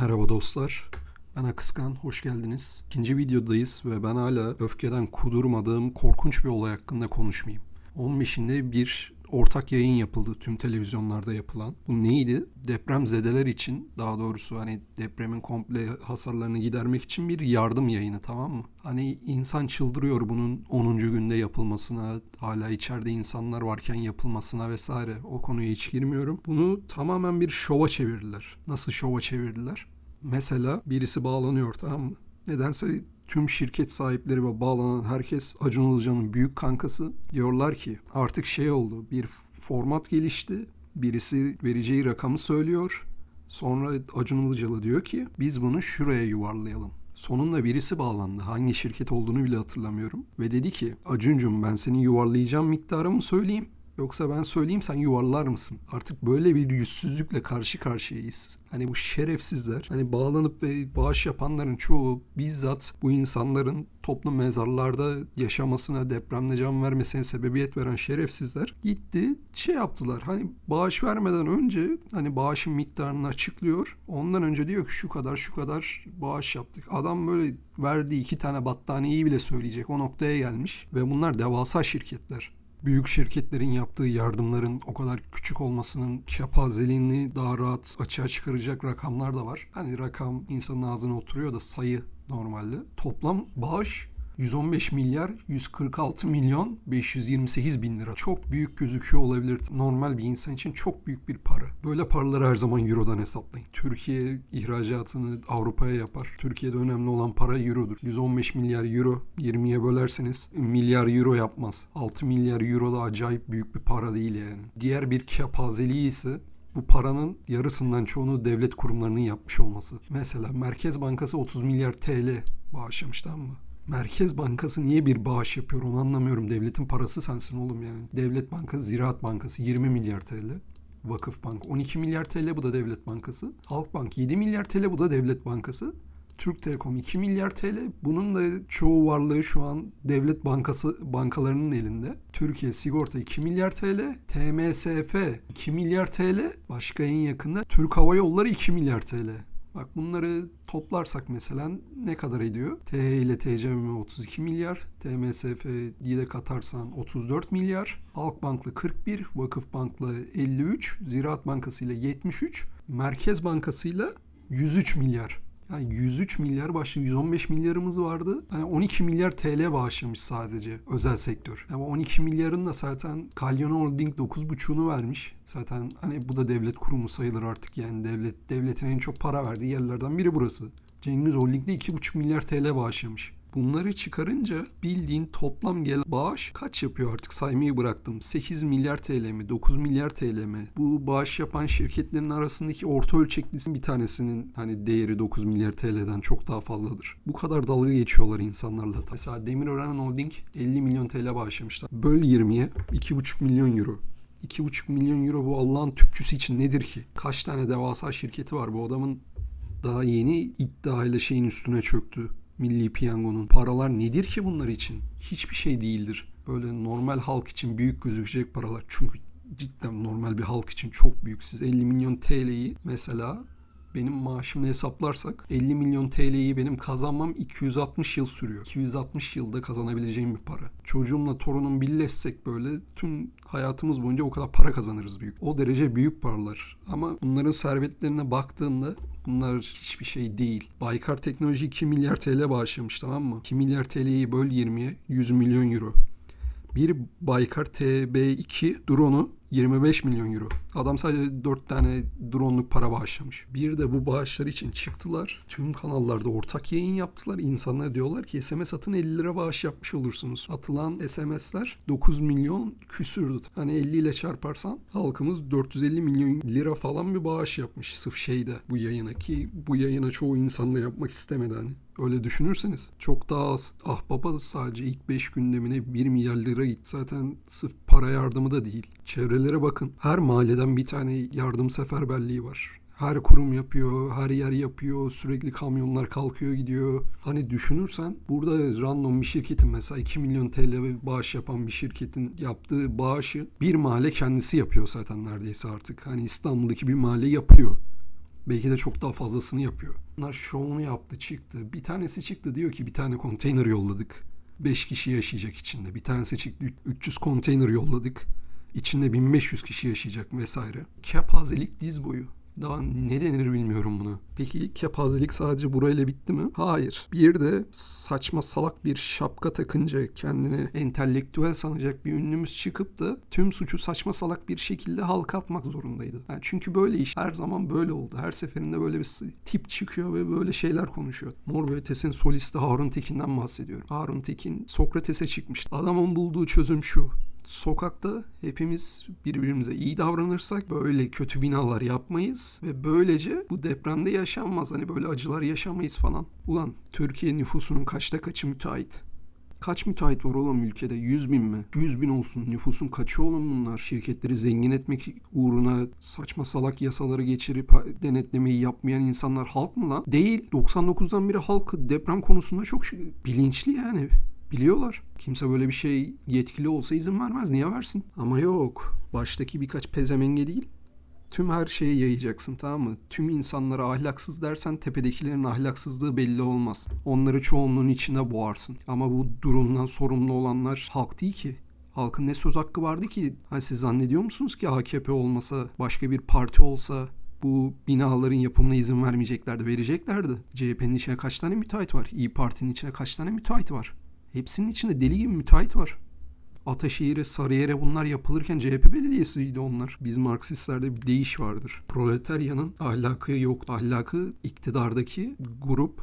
Merhaba dostlar. Ben Akıskan, hoş geldiniz. İkinci videodayız ve ben hala öfkeden kudurmadığım korkunç bir olay hakkında konuşmayayım. 15'inde bir ortak yayın yapıldı tüm televizyonlarda yapılan. Bu neydi? Deprem zedeler için daha doğrusu hani depremin komple hasarlarını gidermek için bir yardım yayını tamam mı? Hani insan çıldırıyor bunun 10. günde yapılmasına, hala içeride insanlar varken yapılmasına vesaire. O konuya hiç girmiyorum. Bunu tamamen bir şova çevirdiler. Nasıl şova çevirdiler? Mesela birisi bağlanıyor tamam mı? Nedense tüm şirket sahipleri ve bağlanan herkes Acun Ilıcalı'nın büyük kankası. Diyorlar ki artık şey oldu bir format gelişti. Birisi vereceği rakamı söylüyor. Sonra Acun Ilıcalı diyor ki biz bunu şuraya yuvarlayalım. Sonunda birisi bağlandı. Hangi şirket olduğunu bile hatırlamıyorum. Ve dedi ki Acuncum ben senin yuvarlayacağım miktarımı söyleyeyim. Yoksa ben söyleyeyim sen yuvarlar mısın? Artık böyle bir yüzsüzlükle karşı karşıyayız. Hani bu şerefsizler, hani bağlanıp ve bağış yapanların çoğu bizzat bu insanların toplu mezarlarda yaşamasına, depremde can vermesine sebebiyet veren şerefsizler gitti şey yaptılar. Hani bağış vermeden önce hani bağışın miktarını açıklıyor. Ondan önce diyor ki şu kadar şu kadar bağış yaptık. Adam böyle verdiği iki tane battaniyeyi bile söyleyecek o noktaya gelmiş. Ve bunlar devasa şirketler büyük şirketlerin yaptığı yardımların o kadar küçük olmasının kepazeliğini daha rahat açığa çıkaracak rakamlar da var. Hani rakam insanın ağzına oturuyor da sayı normalde. Toplam bağış 115 milyar 146 milyon 528 bin lira. Çok büyük gözüküyor olabilir. Normal bir insan için çok büyük bir para. Böyle paraları her zaman Euro'dan hesaplayın. Türkiye ihracatını Avrupa'ya yapar. Türkiye'de önemli olan para Euro'dur. 115 milyar Euro 20'ye bölerseniz milyar Euro yapmaz. 6 milyar Euro da acayip büyük bir para değil yani. Diğer bir kepazeliği ise bu paranın yarısından çoğunu devlet kurumlarının yapmış olması. Mesela Merkez Bankası 30 milyar TL bağışlamış tamam mı? Merkez Bankası niye bir bağış yapıyor onu anlamıyorum. Devletin parası sensin oğlum yani. Devlet Bankası, Ziraat Bankası 20 milyar TL. Vakıf Bank 12 milyar TL bu da Devlet Bankası. Halkbank 7 milyar TL bu da Devlet Bankası. Türk Telekom 2 milyar TL. Bunun da çoğu varlığı şu an devlet bankası bankalarının elinde. Türkiye Sigorta 2 milyar TL, TMSF 2 milyar TL, başka en yakında Türk Hava Yolları 2 milyar TL. Bak bunları toplarsak mesela ne kadar ediyor? TH ile TCM 32 milyar, TMSF'yi de katarsan 34 milyar, Halkbank'la 41, Vakıfbank'la 53, Ziraat Bankası ile 73, Merkez Bankası ile 103 milyar. Yani 103 milyar başlı 115 milyarımız vardı. Hani 12 milyar TL bağışlamış sadece özel sektör. Ama 12 milyarın da zaten Kalyon Holding 9,5'unu vermiş. Zaten hani bu da devlet kurumu sayılır artık yani devlet devletin en çok para verdiği yerlerden biri burası. Cengiz Holding'de 2,5 milyar TL bağışlamış. Bunları çıkarınca bildiğin toplam gelen bağış kaç yapıyor artık saymayı bıraktım. 8 milyar TL mi 9 milyar TL mi? Bu bağış yapan şirketlerin arasındaki orta ölçeklisinin bir tanesinin hani değeri 9 milyar TL'den çok daha fazladır. Bu kadar dalga geçiyorlar insanlarla. Mesela Demirören Holding 50 milyon TL bağışlamışlar. Böl 20'ye 2,5 milyon euro. 2,5 milyon euro bu Allah'ın tüpçüsü için nedir ki? Kaç tane devasa şirketi var bu adamın daha yeni iddiayla şeyin üstüne çöktü. Milli Piyango'nun paralar nedir ki bunlar için? Hiçbir şey değildir. Böyle normal halk için büyük gözükecek paralar. Çünkü cidden normal bir halk için çok büyük. Siz 50 milyon TL'yi mesela benim maaşımla hesaplarsak 50 milyon TL'yi benim kazanmam 260 yıl sürüyor. 260 yılda kazanabileceğim bir para. Çocuğumla torunum birleşsek böyle tüm hayatımız boyunca o kadar para kazanırız büyük. O derece büyük paralar. Ama bunların servetlerine baktığında bunlar hiçbir şey değil. Baykar Teknoloji 2 milyar TL bağışlamış tamam mı? 2 milyar TL'yi böl 20'ye 100 milyon euro. Bir Baykar TB2 drone'u 25 milyon euro. Adam sadece 4 tane drone'luk para bağışlamış. Bir de bu bağışlar için çıktılar. Tüm kanallarda ortak yayın yaptılar. İnsanlar diyorlar ki SMS atın 50 lira bağış yapmış olursunuz. Atılan SMS'ler 9 milyon küsürdü. Hani 50 ile çarparsan halkımız 450 milyon lira falan bir bağış yapmış. Sırf şeyde bu yayına ki bu yayına çoğu insan da yapmak istemedi hani. Öyle düşünürseniz çok daha az. Ah baba da sadece ilk 5 gündemine 1 milyar lira gitti. Zaten sırf para yardımı da değil. Çevrelere bakın. Her mahalleden bir tane yardım seferberliği var. Her kurum yapıyor, her yer yapıyor, sürekli kamyonlar kalkıyor gidiyor. Hani düşünürsen burada random bir şirketin mesela 2 milyon TL bağış yapan bir şirketin yaptığı bağışı bir mahalle kendisi yapıyor zaten neredeyse artık. Hani İstanbul'daki bir mahalle yapıyor. Belki de çok daha fazlasını yapıyor. Bunlar şovunu yaptı çıktı. Bir tanesi çıktı diyor ki bir tane konteyner yolladık. 5 kişi yaşayacak içinde. Bir tanesi çıktı 300 konteyner yolladık. İçinde 1500 kişi yaşayacak vesaire. Kepazelik diz boyu. Daha ne denir bilmiyorum buna. Peki kepazelik sadece burayla bitti mi? Hayır. Bir de saçma salak bir şapka takınca kendini entelektüel sanacak bir ünlümüz çıkıp da tüm suçu saçma salak bir şekilde halka atmak zorundaydı. Yani çünkü böyle iş her zaman böyle oldu. Her seferinde böyle bir tip çıkıyor ve böyle şeyler konuşuyor. Mor ve Ötesi'nin solisti Harun Tekin'den bahsediyorum. Harun Tekin Sokrates'e çıkmış. Adamın bulduğu çözüm şu sokakta hepimiz birbirimize iyi davranırsak böyle kötü binalar yapmayız ve böylece bu depremde yaşanmaz. Hani böyle acılar yaşamayız falan. Ulan Türkiye nüfusunun kaçta kaçı müteahhit? Kaç müteahhit var oğlum ülkede? 100 bin mi? 100 bin olsun. Nüfusun kaçı oğlum bunlar? Şirketleri zengin etmek uğruna saçma salak yasaları geçirip denetlemeyi yapmayan insanlar halk mı lan? Değil. 99'dan beri halk deprem konusunda çok bilinçli yani biliyorlar. Kimse böyle bir şey yetkili olsa izin vermez. Niye versin? Ama yok. Baştaki birkaç pezemenge değil. Tüm her şeyi yayacaksın tamam mı? Tüm insanlara ahlaksız dersen tepedekilerin ahlaksızlığı belli olmaz. Onları çoğunluğun içinde boğarsın. Ama bu durumdan sorumlu olanlar halk değil ki. Halkın ne söz hakkı vardı ki? Ha, siz zannediyor musunuz ki AKP olmasa, başka bir parti olsa bu binaların yapımına izin vermeyeceklerdi, vereceklerdi. CHP'nin içine kaç tane müteahhit var? İyi Parti'nin içine kaç tane müteahhit var? Hepsinin içinde deli gibi müteahhit var. Ataşehir'e, Sarıyer'e bunlar yapılırken CHP belediyesiydi onlar. Biz Marksistlerde bir değiş vardır. Proletaryanın ahlakı yok. Ahlakı iktidardaki grup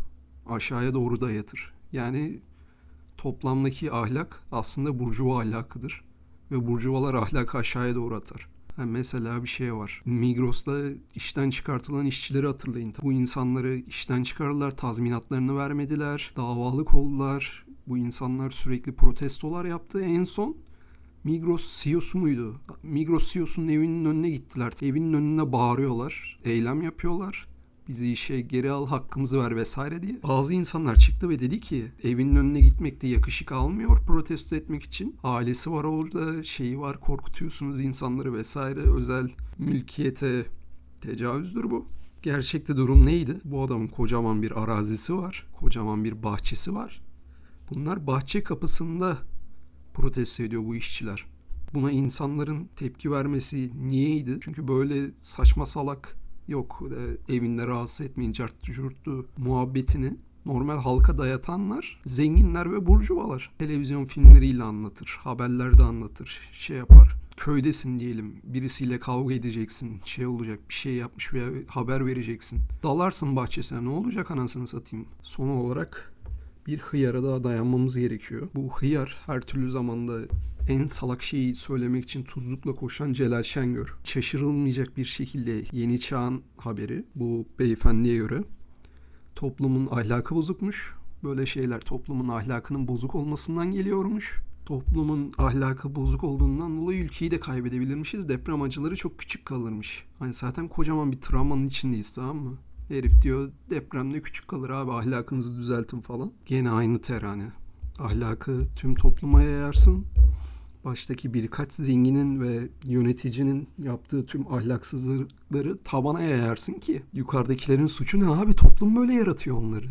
aşağıya doğru dayatır. Yani toplamdaki ahlak aslında burjuva ahlakıdır. Ve burjuvalar ahlakı aşağıya doğru atar. Ha mesela bir şey var. Migros'ta işten çıkartılan işçileri hatırlayın. Bu insanları işten çıkardılar, tazminatlarını vermediler, davalık oldular, bu insanlar sürekli protestolar yaptı. En son Migros CEO'su muydu? Migros CEO'sunun evinin önüne gittiler. Evinin önüne bağırıyorlar. Eylem yapıyorlar. Bizi işe geri al hakkımızı ver vesaire diye. Bazı insanlar çıktı ve dedi ki evinin önüne gitmekte yakışık almıyor protesto etmek için. Ailesi var orada şeyi var korkutuyorsunuz insanları vesaire. Özel mülkiyete tecavüzdür bu. Gerçekte durum neydi? Bu adamın kocaman bir arazisi var. Kocaman bir bahçesi var Bunlar bahçe kapısında protesto ediyor bu işçiler. Buna insanların tepki vermesi niyeydi? Çünkü böyle saçma salak yok e, evinde rahatsız etmeyin cartçı curttu muhabbetini normal halka dayatanlar zenginler ve burjuvalar. Televizyon filmleriyle anlatır, haberlerde anlatır, şey yapar. Köydesin diyelim, birisiyle kavga edeceksin, şey olacak, bir şey yapmış veya haber vereceksin. Dalarsın bahçesine, ne olacak anasını satayım. Son olarak bir hıyara daha dayanmamız gerekiyor. Bu hıyar her türlü zamanda en salak şeyi söylemek için tuzlukla koşan Celal Şengör. Şaşırılmayacak bir şekilde yeni çağın haberi bu beyefendiye göre. Toplumun ahlakı bozukmuş. Böyle şeyler toplumun ahlakının bozuk olmasından geliyormuş. Toplumun ahlakı bozuk olduğundan dolayı ülkeyi de kaybedebilirmişiz. Deprem acıları çok küçük kalırmış. Hani zaten kocaman bir travmanın içindeyiz tamam mı? Herif diyor depremde küçük kalır abi ahlakınızı düzeltin falan. Gene aynı terane. Ahlakı tüm topluma yayarsın. Baştaki birkaç zenginin ve yöneticinin yaptığı tüm ahlaksızlıkları tabana yayarsın ki yukarıdakilerin suçu ne abi? Toplum böyle yaratıyor onları.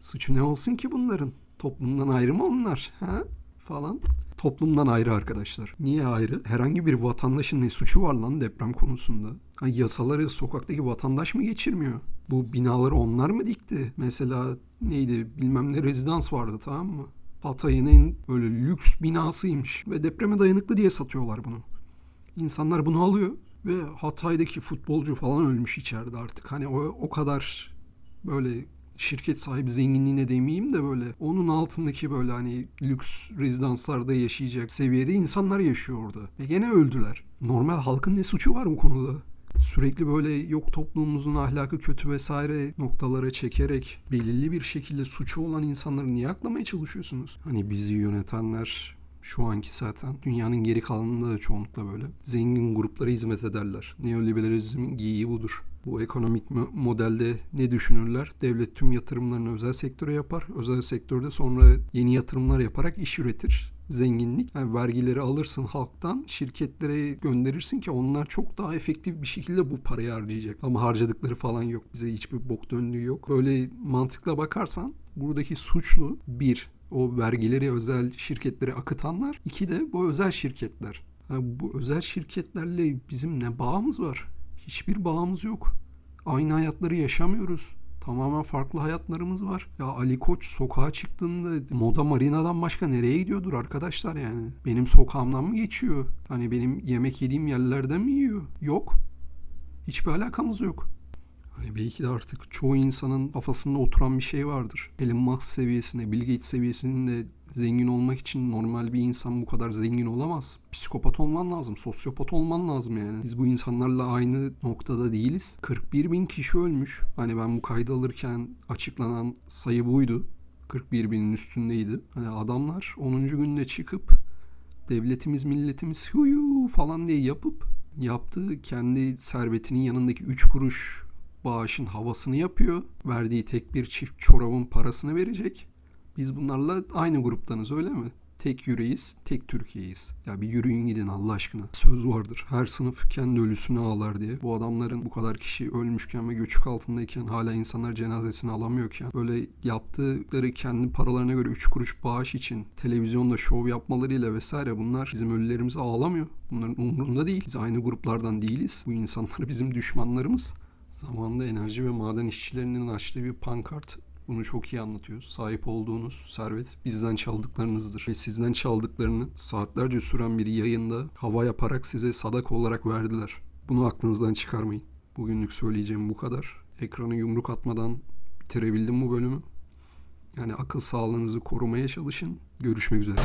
Suçu ne olsun ki bunların? Toplumdan ayrı mı onlar? Ha? Falan. Toplumdan ayrı arkadaşlar. Niye ayrı? Herhangi bir vatandaşın ne suçu var lan deprem konusunda? Ha, yasaları sokaktaki vatandaş mı geçirmiyor? Bu binaları onlar mı dikti? Mesela neydi bilmem ne rezidans vardı tamam mı? Hatay'ın en böyle lüks binasıymış ve depreme dayanıklı diye satıyorlar bunu. İnsanlar bunu alıyor ve Hatay'daki futbolcu falan ölmüş içeride artık. Hani o, o kadar böyle şirket sahibi zenginliğine demeyeyim de böyle onun altındaki böyle hani lüks rezidanslarda yaşayacak seviyede insanlar yaşıyor orada. Ve gene öldüler. Normal halkın ne suçu var bu konuda? Sürekli böyle yok toplumumuzun ahlakı kötü vesaire noktalara çekerek belirli bir şekilde suçu olan insanları niye aklamaya çalışıyorsunuz? Hani bizi yönetenler şu anki zaten dünyanın geri kalanında da çoğunlukla böyle zengin gruplara hizmet ederler. Neoliberalizmin giyiği budur. Bu ekonomik mo- modelde ne düşünürler? Devlet tüm yatırımlarını özel sektöre yapar. Özel sektörde sonra yeni yatırımlar yaparak iş üretir. Zenginlik. Yani vergileri alırsın halktan, şirketlere gönderirsin ki onlar çok daha efektif bir şekilde bu parayı harcayacak. Ama harcadıkları falan yok. Bize hiçbir bok döndüğü yok. Böyle mantıkla bakarsan buradaki suçlu bir o vergileri özel şirketlere akıtanlar. iki de bu özel şirketler. Yani bu özel şirketlerle bizim ne bağımız var? Hiçbir bağımız yok. Aynı hayatları yaşamıyoruz. Tamamen farklı hayatlarımız var. Ya Ali Koç sokağa çıktığında Moda Marina'dan başka nereye gidiyordur arkadaşlar yani? Benim sokağımdan mı geçiyor? Hani benim yemek yediğim yerlerden mi yiyor? Yok. Hiçbir alakamız yok. Hani belki de artık çoğu insanın kafasında oturan bir şey vardır. Elon Musk seviyesinde, Bill Gates seviyesinde zengin olmak için normal bir insan bu kadar zengin olamaz. Psikopat olman lazım, sosyopat olman lazım yani. Biz bu insanlarla aynı noktada değiliz. 41 bin kişi ölmüş. Hani ben bu kaydı alırken açıklanan sayı buydu. 41 binin üstündeydi. Hani adamlar 10. günde çıkıp devletimiz milletimiz huyu falan diye yapıp yaptığı kendi servetinin yanındaki 3 kuruş bağışın havasını yapıyor. Verdiği tek bir çift çorabın parasını verecek. Biz bunlarla aynı gruptanız öyle mi? Tek yüreğiz, tek Türkiye'yiz. Ya bir yürüyün gidin Allah aşkına. Söz vardır. Her sınıf kendi ölüsünü ağlar diye. Bu adamların bu kadar kişi ölmüşken ve göçük altındayken hala insanlar cenazesini alamıyorken böyle yaptıkları kendi paralarına göre 3 kuruş bağış için televizyonda şov yapmalarıyla vesaire bunlar bizim ölülerimizi ağlamıyor. Bunların umurunda değil. Biz aynı gruplardan değiliz. Bu insanlar bizim düşmanlarımız. Zamanında enerji ve maden işçilerinin açtığı bir pankart bunu çok iyi anlatıyor. Sahip olduğunuz servet bizden çaldıklarınızdır. Ve sizden çaldıklarını saatlerce süren bir yayında hava yaparak size sadak olarak verdiler. Bunu aklınızdan çıkarmayın. Bugünlük söyleyeceğim bu kadar. Ekranı yumruk atmadan bitirebildim bu bölümü. Yani akıl sağlığınızı korumaya çalışın. Görüşmek üzere.